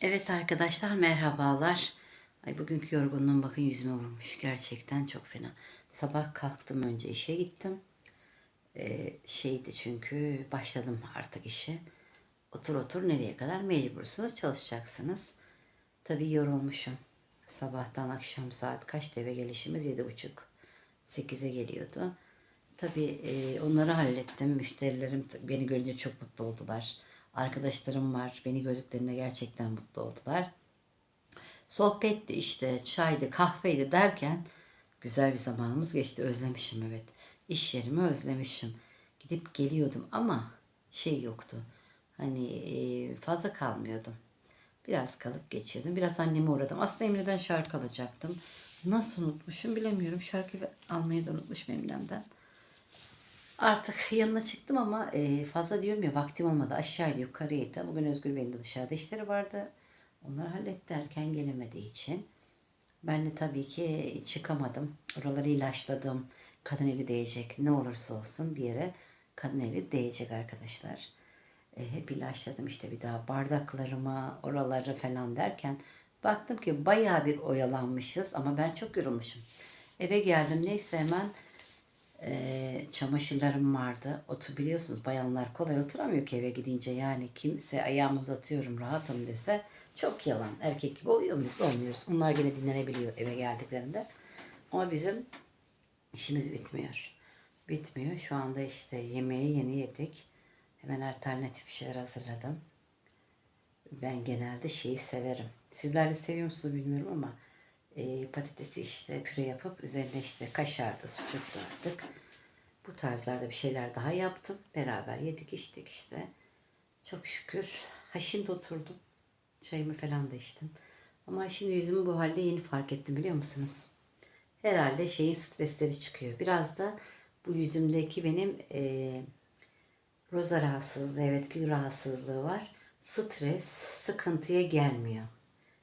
Evet arkadaşlar merhabalar. Ay bugünkü yorgunluğum bakın yüzüme vurmuş. Gerçekten çok fena. Sabah kalktım önce işe gittim. Ee, şeydi çünkü başladım artık işe. Otur otur nereye kadar mecbursunuz çalışacaksınız. Tabii yorulmuşum. Sabahtan akşam saat kaçta eve gelişimiz? Yedi buçuk. Sekize geliyordu. Tabii e, onları hallettim. Müşterilerim beni görünce çok mutlu oldular. Arkadaşlarım var. Beni gördüklerinde gerçekten mutlu oldular. Sohbetti işte, çaydı, kahveydi derken güzel bir zamanımız geçti. Özlemişim evet. İş yerimi özlemişim. Gidip geliyordum ama şey yoktu. Hani e, fazla kalmıyordum. Biraz kalıp geçiyordum. Biraz anneme uğradım. Aslında Emre'den şarkı alacaktım. Nasıl unutmuşum bilemiyorum. Şarkı almayı da unutmuşum Emre'den. Artık yanına çıktım ama e, fazla diyorum ya vaktim olmadı. Aşağıydı yukarıydı. Bugün Özgür Bey'in de dışarıda işleri vardı. Onları halletti erken gelemediği için. Ben de tabii ki çıkamadım. Oraları ilaçladım. Kadın eli değecek. Ne olursa olsun bir yere kadın eli değecek arkadaşlar. E, hep ilaçladım işte bir daha bardaklarıma, oraları falan derken baktım ki bayağı bir oyalanmışız ama ben çok yorulmuşum. Eve geldim neyse hemen e, çamaşırlarım vardı. Otur biliyorsunuz bayanlar kolay oturamıyor ki eve gidince yani kimse ayağımı uzatıyorum rahatım dese çok yalan. Erkek gibi oluyor muyuz? Olmuyoruz. Onlar gene dinlenebiliyor eve geldiklerinde. Ama bizim işimiz bitmiyor. Bitmiyor. Şu anda işte yemeği yeni yedik. Hemen alternatif bir şeyler hazırladım. Ben genelde şeyi severim. Sizler de seviyor musunuz bilmiyorum ama e, patatesi işte püre yapıp üzerine işte kaşardı, sucuktu artık. Bu tarzlarda bir şeyler daha yaptım. Beraber yedik içtik işte. Çok şükür. Ha şimdi oturdum. Çayımı falan da içtim. Ama şimdi yüzümü bu halde yeni fark ettim biliyor musunuz? Herhalde şeyin stresleri çıkıyor. Biraz da bu yüzümdeki benim e, roza rahatsızlığı, evet gül rahatsızlığı var. Stres sıkıntıya gelmiyor.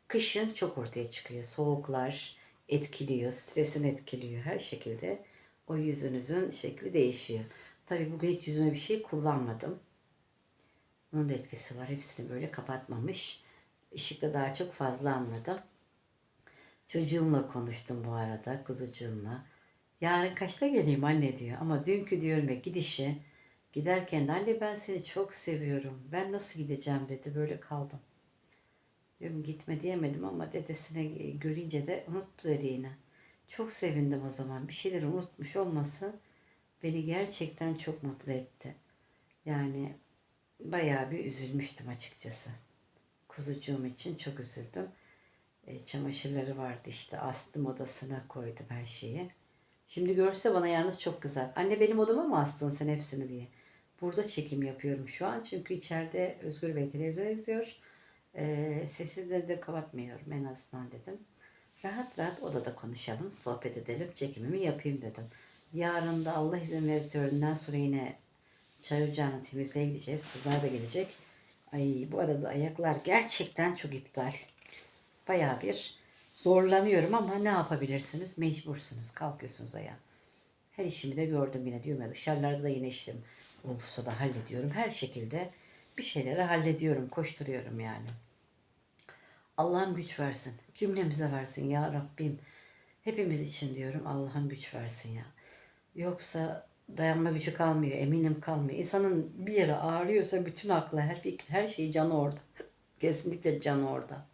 Kışın çok ortaya çıkıyor. Soğuklar etkiliyor, stresin etkiliyor her şekilde. O yüzünüzün şekli değişiyor. Tabii bugün hiç yüzüme bir şey kullanmadım. Bunun da etkisi var. Hepsini böyle kapatmamış. Işıkta daha çok fazla anladım. Çocuğumla konuştum bu arada, kuzucuğumla. Yarın kaçta geleyim anne diyor. Ama dünkü diyorum ya gidişi. Giderken de anne ben seni çok seviyorum. Ben nasıl gideceğim dedi. Böyle kaldım. Diyorum gitme diyemedim ama dedesine görünce de unuttu dediğini. Çok sevindim o zaman. Bir şeyleri unutmuş olması beni gerçekten çok mutlu etti. Yani bayağı bir üzülmüştüm açıkçası. Kuzucuğum için çok üzüldüm. E, çamaşırları vardı işte astım odasına koydum her şeyi. Şimdi görse bana yalnız çok kızar. Anne benim odama mı astın sen hepsini diye. Burada çekim yapıyorum şu an. Çünkü içeride Özgür Bey televizyon izliyor. E, sesi de, de kapatmıyorum en azından dedim. Rahat rahat odada konuşalım, sohbet edelim, çekimimi yapayım dedim. Yarın da Allah izin verirse öğleden sonra yine çay ocağını temizliğe gideceğiz. Kızlar da gelecek. Ay bu arada ayaklar gerçekten çok iptal. Bayağı bir zorlanıyorum ama ne yapabilirsiniz? Mecbursunuz. Kalkıyorsunuz ayağa. Her işimi de gördüm yine diyorum ya dışarılarda da yine işim olursa da hallediyorum. Her şekilde bir şeyleri hallediyorum, koşturuyorum yani. Allah'ım güç versin. Cümlemize versin ya Rabbim. Hepimiz için diyorum Allah'ım güç versin ya. Yoksa dayanma gücü kalmıyor, eminim kalmıyor. İnsanın bir yere ağrıyorsa bütün aklı, her fikir, her şeyi canı orada. Kesinlikle canı orada.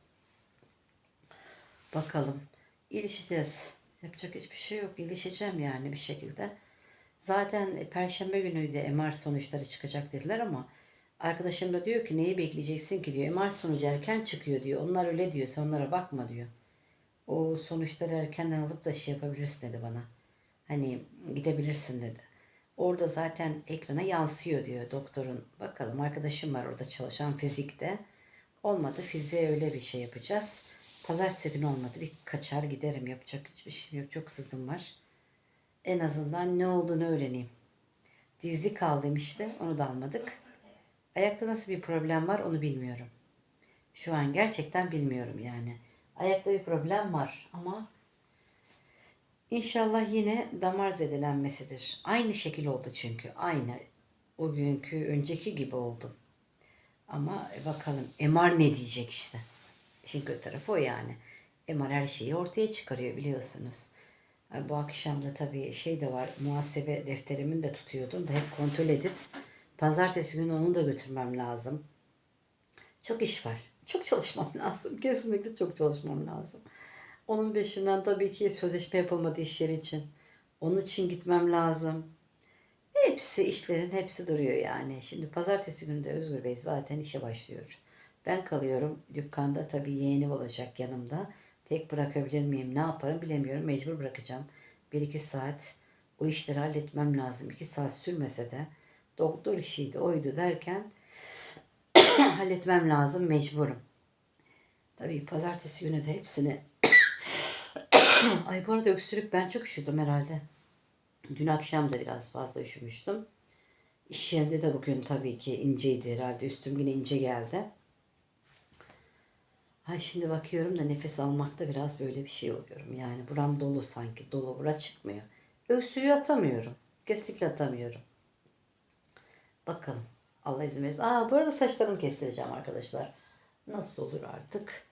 Bakalım. İyileşeceğiz. Yapacak hiçbir şey yok. İyileşeceğim yani bir şekilde. Zaten Perşembe günüydü MR sonuçları çıkacak dediler ama arkadaşım da diyor ki neyi bekleyeceksin ki diyor. MR sonucu erken çıkıyor diyor. Onlar öyle diyor. Onlara bakma diyor. O sonuçları erkenden alıp da şey yapabilirsin dedi bana. Hani gidebilirsin dedi. Orada zaten ekrana yansıyor diyor doktorun. Bakalım arkadaşım var orada çalışan fizikte. Olmadı fiziğe öyle bir şey yapacağız. Pazartesi günü olmadı bir kaçar giderim yapacak hiçbir şey yok. Çok sızım var. En azından ne olduğunu öğreneyim. Dizlik aldım işte onu da almadık. Ayakta nasıl bir problem var onu bilmiyorum. Şu an gerçekten bilmiyorum yani. Ayakta bir problem var ama İnşallah yine damar zedelenmesidir. Aynı şekil oldu çünkü. Aynı. O günkü önceki gibi oldu. Ama bakalım MR ne diyecek işte. İşin kötü tarafı o yani. MR her şeyi ortaya çıkarıyor biliyorsunuz. Ay, Bu akşam da tabii şey de var. Muhasebe defterimin de tutuyordum da hep kontrol edip pazartesi günü onu da götürmem lazım. Çok iş var. Çok çalışmam lazım. Kesinlikle çok çalışmam lazım. Onun peşinden tabii ki sözleşme yapılmadı iş yeri için. Onun için gitmem lazım. Hepsi işlerin hepsi duruyor yani. Şimdi pazartesi günü de Özgür Bey zaten işe başlıyor. Ben kalıyorum. Dükkanda tabii yeğenim olacak yanımda. Tek bırakabilir miyim? Ne yaparım bilemiyorum. Mecbur bırakacağım. Bir iki saat o işleri halletmem lazım. İki saat sürmese de doktor işiydi oydu derken halletmem lazım. Mecburum. Tabii pazartesi günü de hepsini Ay bu arada öksürük ben çok üşüdüm herhalde. Dün akşam da biraz fazla üşümüştüm. İş yerinde de bugün tabii ki inceydi herhalde. Üstüm yine ince geldi. Ay şimdi bakıyorum da nefes almakta biraz böyle bir şey oluyorum. Yani buram dolu sanki. Dolu bura çıkmıyor. Öksürüğü atamıyorum. Kesinlikle atamıyorum. Bakalım. Allah izin verirse. Aa bu arada saçlarımı kestireceğim arkadaşlar. Nasıl olur artık?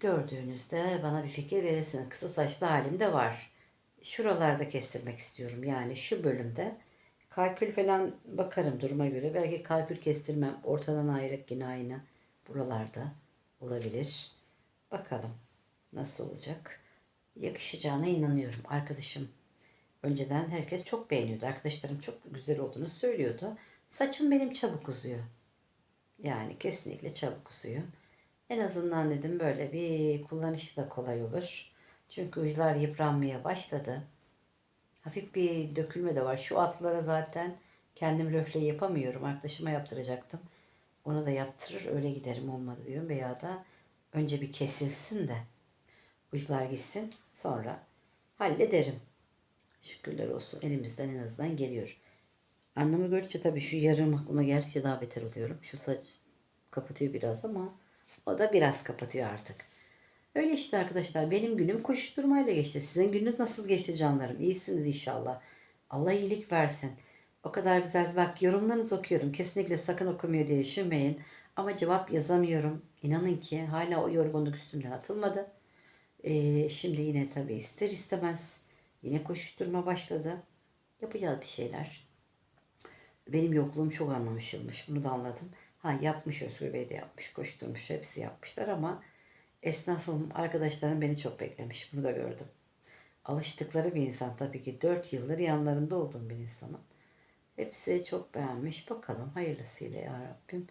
Gördüğünüzde bana bir fikir verirsiniz. Kısa saçlı halim de var. Şuralarda kestirmek istiyorum. Yani şu bölümde kalkül falan bakarım duruma göre. Belki kalkül kestirmem. Ortadan ayrık yine aynı. Buralarda olabilir. Bakalım nasıl olacak. Yakışacağına inanıyorum. Arkadaşım önceden herkes çok beğeniyordu. Arkadaşlarım çok güzel olduğunu söylüyordu. Saçım benim çabuk uzuyor. Yani kesinlikle çabuk uzuyor. En azından dedim böyle bir kullanışı da kolay olur. Çünkü uçlar yıpranmaya başladı. Hafif bir dökülme de var. Şu atlara zaten kendim röfle yapamıyorum. Arkadaşıma yaptıracaktım. Ona da yaptırır öyle giderim olmadı diyorum. Veya da önce bir kesilsin de uçlar gitsin sonra hallederim. Şükürler olsun elimizden en azından geliyor. Annemi görünce tabii şu yarım aklıma geldikçe daha beter oluyorum. Şu saç kapatıyor biraz ama o da biraz kapatıyor artık. Öyle işte arkadaşlar benim günüm koşuşturmayla geçti. Sizin gününüz nasıl geçti canlarım? İyisiniz inşallah. Allah iyilik versin. O kadar güzel bak yorumlarınızı okuyorum. Kesinlikle sakın okumuyor diye düşünmeyin. Ama cevap yazamıyorum. İnanın ki hala o yorgunluk üstümden atılmadı. Ee, şimdi yine tabii ister istemez yine koşuşturma başladı. Yapacağız bir şeyler. Benim yokluğum çok anlaşılmış. Bunu da anladım. Ha yapmış Özgür Bey de yapmış. Koşturmuş. Hepsi yapmışlar ama esnafım, arkadaşlarım beni çok beklemiş. Bunu da gördüm. Alıştıkları bir insan tabii ki. Dört yıldır yanlarında olduğum bir insanım. Hepsi çok beğenmiş. Bakalım hayırlısıyla ya Rabbim.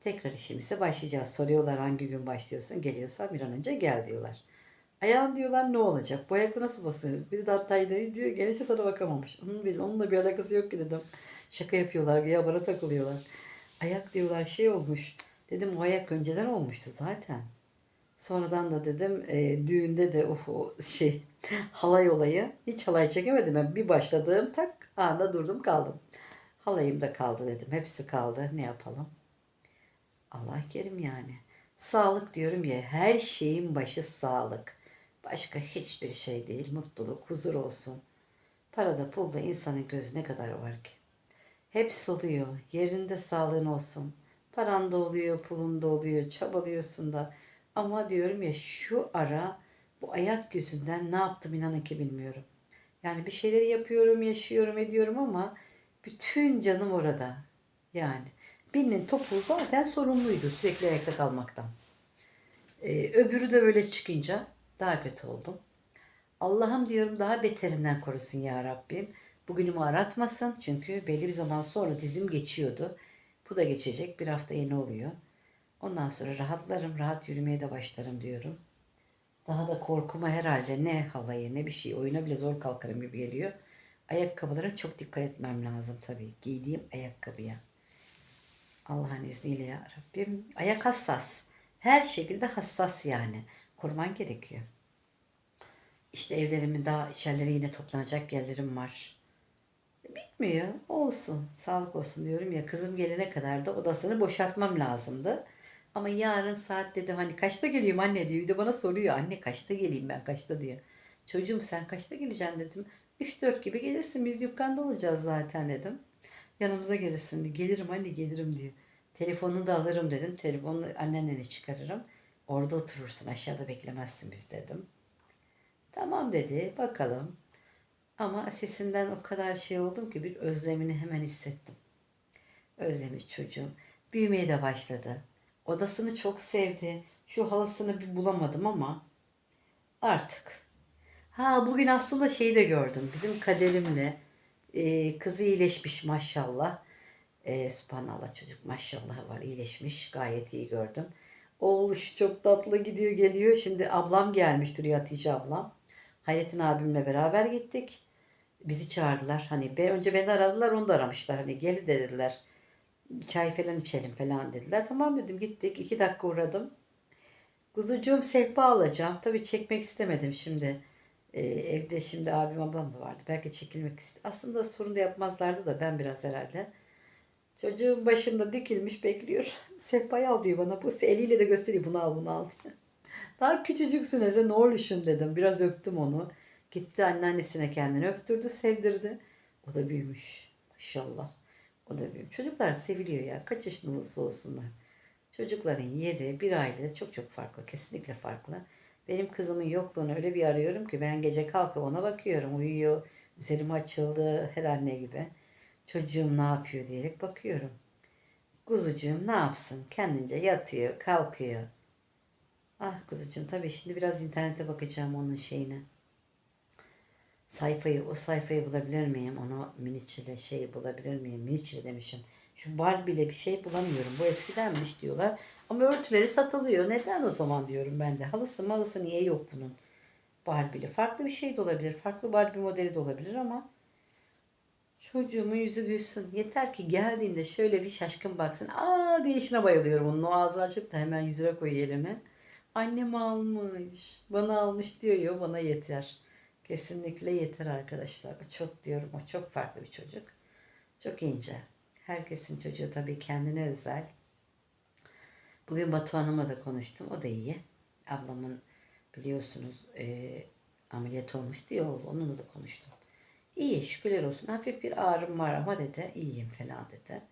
Tekrar işimize başlayacağız. Soruyorlar hangi gün başlıyorsun? Geliyorsan bir an önce gel diyorlar. Ayağın diyorlar ne olacak? Bu ayakta nasıl basıyor? Biri de hatta diyor gelirse sana bakamamış. Onun bir, onunla bir alakası yok ki dedim. Şaka yapıyorlar ya bana takılıyorlar. Ayak diyorlar şey olmuş. Dedim o ayak önceden olmuştu zaten. Sonradan da dedim e, düğünde de o şey halay olayı hiç halay çekemedim. Ben bir başladığım tak anda durdum kaldım. Halayım da kaldı dedim. Hepsi kaldı. Ne yapalım? Allah kerim yani. Sağlık diyorum ya her şeyin başı sağlık. Başka hiçbir şey değil. Mutluluk, huzur olsun. Parada pulda insanın gözü ne kadar var ki? Hepsi oluyor. Yerinde sağlığın olsun. Paran da oluyor, pulun da oluyor, çabalıyorsun da. Ama diyorum ya şu ara bu ayak yüzünden ne yaptım inanın ki bilmiyorum. Yani bir şeyleri yapıyorum, yaşıyorum, ediyorum ama bütün canım orada. Yani birinin topuğu zaten sorumluydu sürekli ayakta kalmaktan. Ee, öbürü de böyle çıkınca daha kötü oldum. Allah'ım diyorum daha beterinden korusun ya Rabbim. Bugünümü aratmasın çünkü belli bir zaman sonra dizim geçiyordu. Bu da geçecek bir hafta yeni oluyor. Ondan sonra rahatlarım, rahat yürümeye de başlarım diyorum. Daha da korkuma herhalde ne halayı ne bir şey oyuna bile zor kalkarım gibi geliyor. Ayakkabılara çok dikkat etmem lazım tabii. Giydiğim ayakkabıya. Allah'ın izniyle ya Rabbim. Ayak hassas. Her şekilde hassas yani. Koruman gerekiyor. İşte evlerimin daha içerileri yine toplanacak yerlerim var. Bitmiyor. Olsun. Sağlık olsun diyorum ya. Kızım gelene kadar da odasını boşaltmam lazımdı. Ama yarın saat dedim hani kaçta geliyorum anne diyor. Bir de bana soruyor anne kaçta geleyim ben kaçta diyor. Çocuğum sen kaçta geleceksin dedim. 3-4 gibi gelirsin biz dükkanda olacağız zaten dedim. Yanımıza gelirsin. Gelirim anne gelirim diyor. Telefonunu da alırım dedim. Telefonu annenle çıkarırım. Orada oturursun aşağıda beklemezsin biz dedim. Tamam dedi bakalım. Ama sesinden o kadar şey oldum ki bir özlemini hemen hissettim. Özlemiş çocuğum. Büyümeye de başladı. Odasını çok sevdi. Şu halısını bir bulamadım ama artık. Ha bugün aslında şeyi de gördüm. Bizim kaderimle e, kızı iyileşmiş maşallah. E, Subhanallah çocuk maşallah var iyileşmiş. Gayet iyi gördüm. Oğluş çok tatlı gidiyor geliyor. Şimdi ablam gelmiştir Hatice ablam. Hayrettin abimle beraber gittik. Bizi çağırdılar. Hani be, önce beni aradılar onu da aramışlar. Hani gel dediler. Çay falan içelim falan dediler. Tamam dedim gittik. iki dakika uğradım. Kuzucuğum sehpa alacağım. Tabii çekmek istemedim şimdi. Ee, evde şimdi abim ablam da vardı. Belki çekilmek ist Aslında sorun da yapmazlardı da ben biraz herhalde. Çocuğun başında dikilmiş bekliyor. Sehpayı al diyor bana. Bu eliyle de gösteriyor bunu al bunu al diye. Daha küçücüksün Eze ne oluşum dedim. Biraz öptüm onu. Gitti anneannesine kendini öptürdü, sevdirdi. O da büyümüş. Maşallah. O da büyümüş. Çocuklar seviliyor ya. Kaç yaşında olursa olsunlar. Çocukların yeri bir ailede çok çok farklı. Kesinlikle farklı. Benim kızımın yokluğunu öyle bir arıyorum ki ben gece kalkıp ona bakıyorum. Uyuyor. Üzerime açıldı her anne gibi. Çocuğum ne yapıyor diyerek bakıyorum. Kuzucuğum ne yapsın? Kendince yatıyor, kalkıyor. Ah kuzucuğum tabii şimdi biraz internete bakacağım onun şeyine. Sayfayı, o sayfayı bulabilir miyim? Ona miniçile şey bulabilir miyim? Miniçile demişim. Şu Barbie ile bir şey bulamıyorum. Bu eskidenmiş diyorlar. Ama örtüleri satılıyor. Neden o zaman diyorum ben de. Halısı malısı niye yok bunun? Barbie'li. Farklı bir şey de olabilir. Farklı Barbie modeli de olabilir ama çocuğumun yüzü gülsün. Yeter ki geldiğinde şöyle bir şaşkın baksın. Aa diye işine bayılıyorum. Onun o ağzı açıp da hemen yüzüne koyuyor elimi. Annem almış. Bana almış diyor ya bana yeter. Kesinlikle yeter arkadaşlar. Çok diyorum o çok farklı bir çocuk. Çok ince. Herkesin çocuğu tabii kendine özel. Bugün Batu Hanım'la da konuştum. O da iyi. Ablamın biliyorsunuz e, ameliyat olmuştu ya oğlu. Onunla da konuştum. İyi şükürler olsun. Hafif bir ağrım var ama dedi iyiyim falan dedi.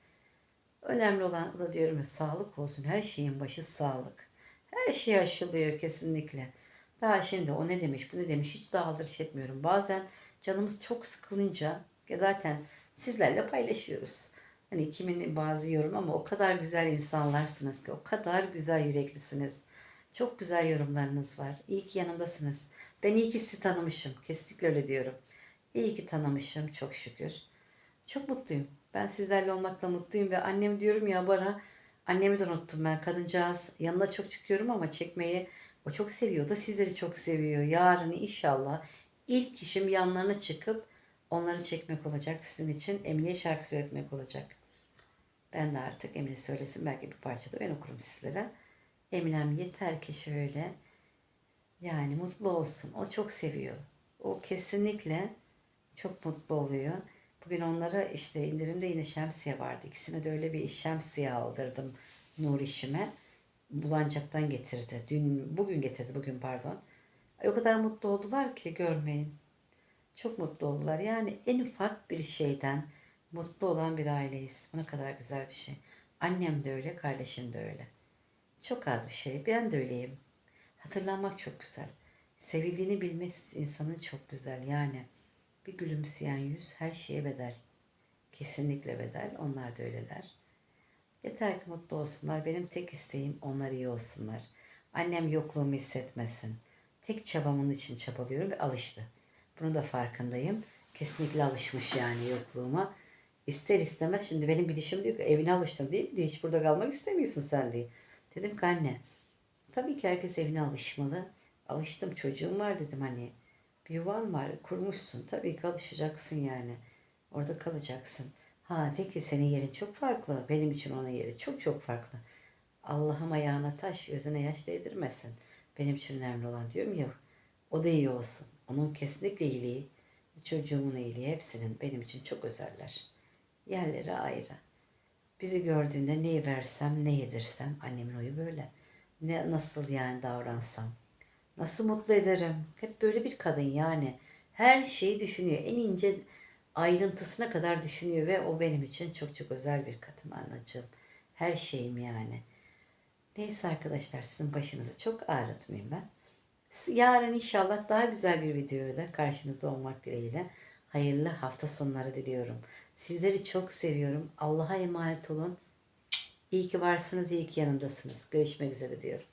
Önemli olan da diyorum ya sağlık olsun. Her şeyin başı sağlık. Her şey aşılıyor kesinlikle. Daha şimdi o ne demiş bu ne demiş hiç aldırış etmiyorum. Bazen canımız çok sıkılınca ya zaten sizlerle paylaşıyoruz. Hani kimin bazı yorum ama o kadar güzel insanlarsınız ki o kadar güzel yüreklisiniz. Çok güzel yorumlarınız var. İyi ki yanımdasınız. Ben iyi ki sizi tanımışım. Kesinlikle öyle diyorum. İyi ki tanımışım çok şükür. Çok mutluyum. Ben sizlerle olmakla mutluyum ve annem diyorum ya bana annemi de unuttum ben kadıncağız. Yanına çok çıkıyorum ama çekmeyi o çok seviyor da sizleri çok seviyor. Yarın inşallah ilk işim yanlarına çıkıp onları çekmek olacak. Sizin için Emine şarkı söyletmek olacak. Ben de artık Emine söylesin belki bir parça da ben okurum sizlere. Eminem yeter ki şöyle yani mutlu olsun. O çok seviyor. O kesinlikle çok mutlu oluyor. Bugün onlara işte indirimde yine şemsiye vardı. İkisine de öyle bir şemsiye aldırdım Nur işime. Bulancaktan getirdi. Dün, bugün getirdi, bugün pardon. O kadar mutlu oldular ki görmeyin. Çok mutlu oldular. Yani en ufak bir şeyden mutlu olan bir aileyiz. Bu ne kadar güzel bir şey. Annem de öyle, kardeşim de öyle. Çok az bir şey. Ben de öyleyim. Hatırlanmak çok güzel. Sevildiğini bilmesi insanın çok güzel. Yani bir gülümseyen yüz her şeye bedel. Kesinlikle bedel. Onlar da öyleler. Yeter ki mutlu olsunlar. Benim tek isteğim onlar iyi olsunlar. Annem yokluğumu hissetmesin. Tek çabamın için çabalıyorum ve alıştı. Bunu da farkındayım. Kesinlikle alışmış yani yokluğuma. İster istemez şimdi benim bir dişim diyor ki evine alıştın değil mi? Hiç burada kalmak istemiyorsun sen diye. Dedim ki anne tabii ki herkes evine alışmalı. Alıştım çocuğum var dedim hani. Bir yuvan var kurmuşsun. Tabii ki alışacaksın yani. Orada kalacaksın. Ha de ki senin yerin çok farklı. Benim için onun yeri çok çok farklı. Allah'ım ayağına taş, gözüne yaş değdirmesin. Benim için önemli olan diyorum ya. O da iyi olsun. Onun kesinlikle iyiliği, çocuğumun iyiliği hepsinin benim için çok özeller. Yerleri ayrı. Bizi gördüğünde neyi versem, ne yedirsem, annemin oyu böyle. Ne, nasıl yani davransam, nasıl mutlu ederim. Hep böyle bir kadın yani. Her şeyi düşünüyor. En ince ayrıntısına kadar düşünüyor ve o benim için çok çok özel bir kadın anacığım. Her şeyim yani. Neyse arkadaşlar sizin başınızı çok ağrıtmayayım ben. Yarın inşallah daha güzel bir videoyla karşınızda olmak dileğiyle. Hayırlı hafta sonları diliyorum. Sizleri çok seviyorum. Allah'a emanet olun. İyi ki varsınız, iyi ki yanımdasınız. Görüşmek üzere diyorum.